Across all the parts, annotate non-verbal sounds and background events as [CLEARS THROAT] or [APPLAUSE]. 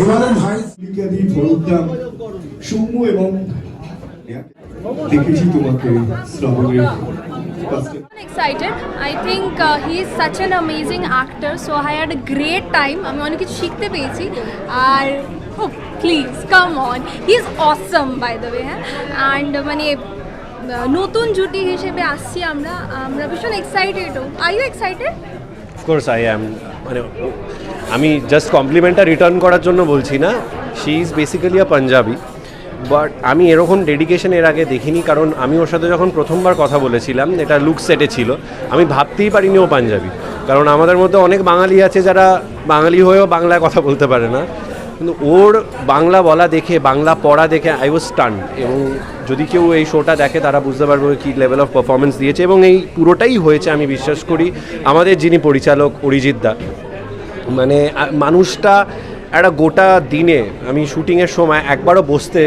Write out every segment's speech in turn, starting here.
এবারে ভাই লিকাদি ফরুদ্দাম সৌম্য এবং দেখেছি তোমাকে শ্রাবণের excited. I think uh, he is such an amazing actor. So I had a great time. আমি অনেক কিছু শিখতে পেয়েছি আর oh, please come on he is awesome by the way হ্যাঁ অ্যান্ড মানে আহ, নতুন জুটি হিসেবে আসছি আমরা আমরা ভীষণ এক্সাইটেডও are you excited of course I am মানে আমি জাস্ট কমপ্লিমেন্টটা রিটার্ন করার জন্য বলছি না। She is basically a Punjabi but আমি এরকম ডেডিকেশন এর আগে দেখিনি, কারণ আমি ওর সাথে যখন প্রথমবার কথা বলেছিলাম, এটা লুক সেটে ছিল। আমি ভাবতেই পারিনি ও পাঞ্জাবি কারণ আমাদের মধ্যে অনেক বাঙালি আছে যারা বাঙালি হয়েও বাংলায় কথা বলতে পারে না। কিন্তু ওর বাংলা বলা দেখে, বাংলা পড়া দেখে আই ওয়াজ স্টান এবং যদি কেউ এই শোটা দেখে, তারা বুঝতে পারবে কি লেভেল অফ পারফরমেন্স দিয়েছে, এবং এই পুরোটাই হয়েছে, আমি বিশ্বাস করি, আমাদের যিনি পরিচালক অরিজিৎ দা। মানে মানুষটা একটা গোটা দিনে আমি শুটিংয়ের সময় একবারও বসতে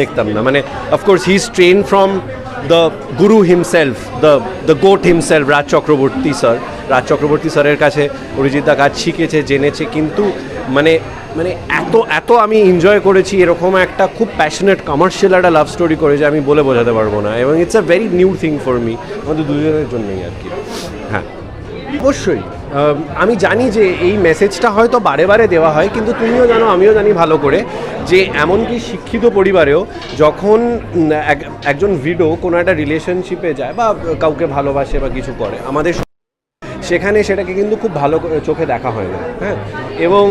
দেখতাম না। মানে of course he is train from the guru himself the the GOAT himself Raj Chakraborty sir Raj Chakraborty স্যারের কাছে অরিজিৎ দা কাজ শিখেছে জেনেছে কিন্তু মানে মানে এত এত আমি এনজয় করেছি এরকম একটা খুব প্যাশনেট কমার্শিয়াল একটা লাভ স্টোরি করে যে আমি বলে বোঝাতে পারব না। এবং it's a very new thing for me আমাদের দুজনের জন্যই আর কি। হ্যাঁ। অবশ্যই। আমি জানি যে এই মেসেজটা হয়তো বারে বারে দেওয়া হয়, কিন্তু তুমিও জানো, আমিও জানি ভালো করে যে এমনকি শিক্ষিত পরিবারেও যখন এক- একজন ভিডো কোনো একটা রিলেশনশিপে যায় বা কাউকে ভালোবাসে বা কিছু করে, আমাদের সেখানে সেটাকে কিন্তু খুব ভালো চোখে দেখা হয় না হ্যাঁ? এবং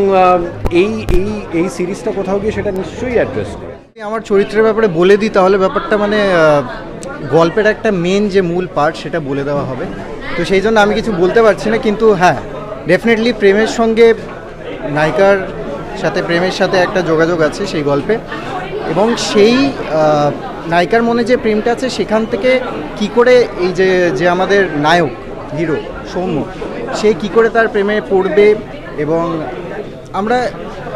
এই এই এই সিরিজটা কোথাও গিয়ে সেটা নিশ্চয়ই অ্যাড্রেস করে। আমার চরিত্রের ব্যাপারে বলে দিই, তাহলে ব্যাপারটা মানে গল্পের একটা মেন যে মূল পার্ট সেটা বলে দেওয়া হবে। তো সেই জন্য আমি কিছু বলতে পারছি না, কিন্তু হ্যাঁ ডেফিনেটলি প্রেমের সঙ্গে নায়িকার সাথে, প্রেমের সাথে একটা যোগাযোগ আছে সেই গল্পে। এবং সেই নায়িকার মনে যে প্রেমটা আছে সেখান থেকে কি করে এই যে যে আমাদের নায়ক, হিরো, সৌম্য, সে কি করে তার প্রেমে পড়বে এবং আমরা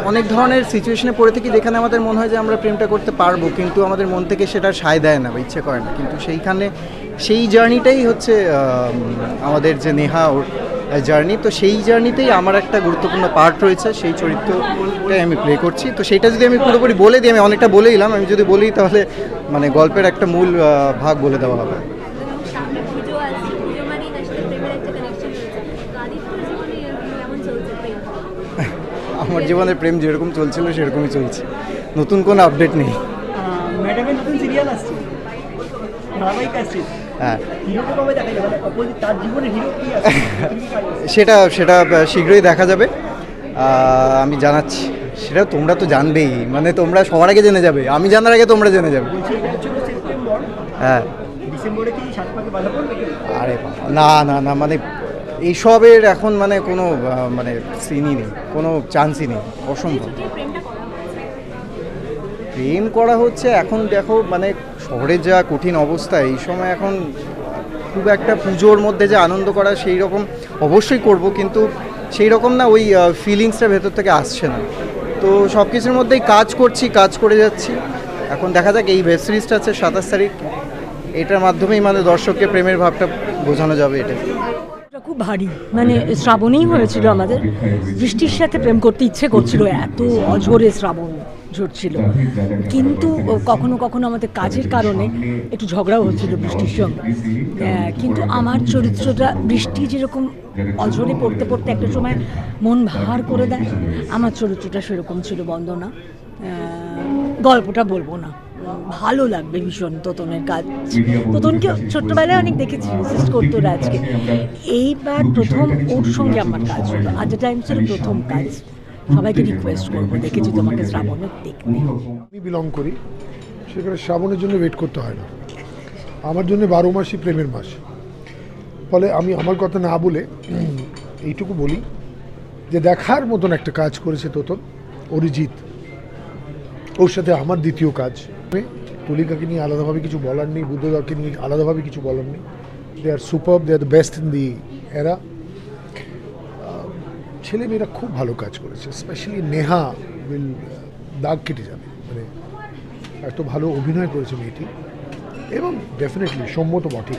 অনেক ধরনের সিচুয়েশনে পড়ে থাকি যেখানে আমাদের মনে হয় যে আমরা প্রেমটা করতে পারব, কিন্তু আমাদের মন থেকে সেটা সায় দেয় না বা ইচ্ছে করে না। কিন্তু সেইখানে সেই জার্নিটাই হচ্ছে আমাদের যে নেহা ওর জার্নি। তো সেই জার্নিতেই আমার একটা গুরুত্বপূর্ণ পার্ট রয়েছে, সেই চরিত্রটাই আমি প্লে করছি। তো সেইটা যদি আমি পুরোপুরি বলে দিই, আমি অনেকটা বলে দিলাম আমি যদি বলি তাহলে মানে গল্পের একটা মূল ভাগ বলে দেওয়া হবে পুজো আসছে পুজো মানেই তার সাথে প্রেমের একটা কানেকশন রয়েছে তো আদিত্যর জীবনে এরকম কেমন চলছে প্রেম আমার জীবনে প্রেম যেরকম চলছিল সেরকমই চলছে। নতুন কোনো আপডেট নেই। ম্যাডামের নতুন সিরিয়াল আসছে। হ্যাঁ। পারবে? [LAUGHS] সেটা সেটা শীঘ্রই দেখা যাবে। আমি জানাচ্ছি। সেটা তোমরা তো জানবেই। মানে তোমরা সবার আগে জেনে যাবে। আমি জানার আগে তোমরা জেনে যাবে। হ্যাঁ? আরে না না না মানে এইসবের এখন মানে কোনো মানে সিনই নেই কোনো চান্সই নেই অসম্ভব। প্রেম করা হচ্ছে এখন দেখো মানে শহরের যা কঠিন অবস্থা এই সময় এখন খুব একটা পুজোর মধ্যে যে আনন্দ করা সেই রকম অবশ্যই করব কিন্তু সেই রকম না ওই ফিলিংসটা ভেতর থেকে আসছে না। তো সব কিছুর মধ্যেই কাজ করছি কাজ করে যাচ্ছি। এখন দেখা যাক এই ওয়েব সিরিজটা আছে সাতাশ তারিখ। এটার মাধ্যমেই মানে দর্শককে প্রেমের ভাবটা বোঝানো যাবে এটা। খুব ভারী। মানে শ্রাবণেই হয়েছিল আমাদের। বৃষ্টির সাথে প্রেম করতে ইচ্ছে করছিল, এত অঝোরে শ্রাবণ ঝরছিল। কিন্তু কখনো কখনো আমাদের কাজের কারণে একটু ঝগড়াও হচ্ছিল বৃষ্টির সঙ্গে। কিন্তু আমার চরিত্রটা বৃষ্টি যেরকম অঝরে পড়তে পড়তে একটা সময় মন ভার করে দেয়, আমার চরিত্রটা সেরকম ছিল বন্দনা। গল্পটা বলব না। ভালো লাগবে ভীষণ তোতনের কাজ। তোতনকে ছোট্টবেলায় অনেক দেখেছি রেসিস্ট করতো রাজকে এইবার প্রথম ওর সঙ্গে আমার কাজ হলো। আট টাইম ছিল প্রথম কাজ। সবাইকে রিকোয়েস্ট করব দেখেছি তোমাকে শ্রাবণের দেখতে আমি বিলং করি সেখানে শ্রাবণের জন্য ওয়েট করতে হয় না। আমার জন্য বারো মাসই প্রেমের মাস। ফলে আমি আমার কথা না বলে [CLEARS THROAT] এইটুকু বলি যে দেখার মতন একটা কাজ করেছে তোতন অরিজিৎ। ওর সাথে আমার দ্বিতীয় কাজ। তুলিকাকে নিয়ে আলাদাভাবে কিছু বলার নেই বুদ্ধদাকে নিয়ে আলাদাভাবে কিছু বলার নেই। They are super they are the best in the এরা ছেলেমেয়েরা খুব ভালো কাজ করেছে স্পেশালি নেহা উইল দাগ কেটে যাবে। মানে এত ভালো অভিনয় করেছে মেয়েটি। এবং ডেফিনেটলি সম্মত বটে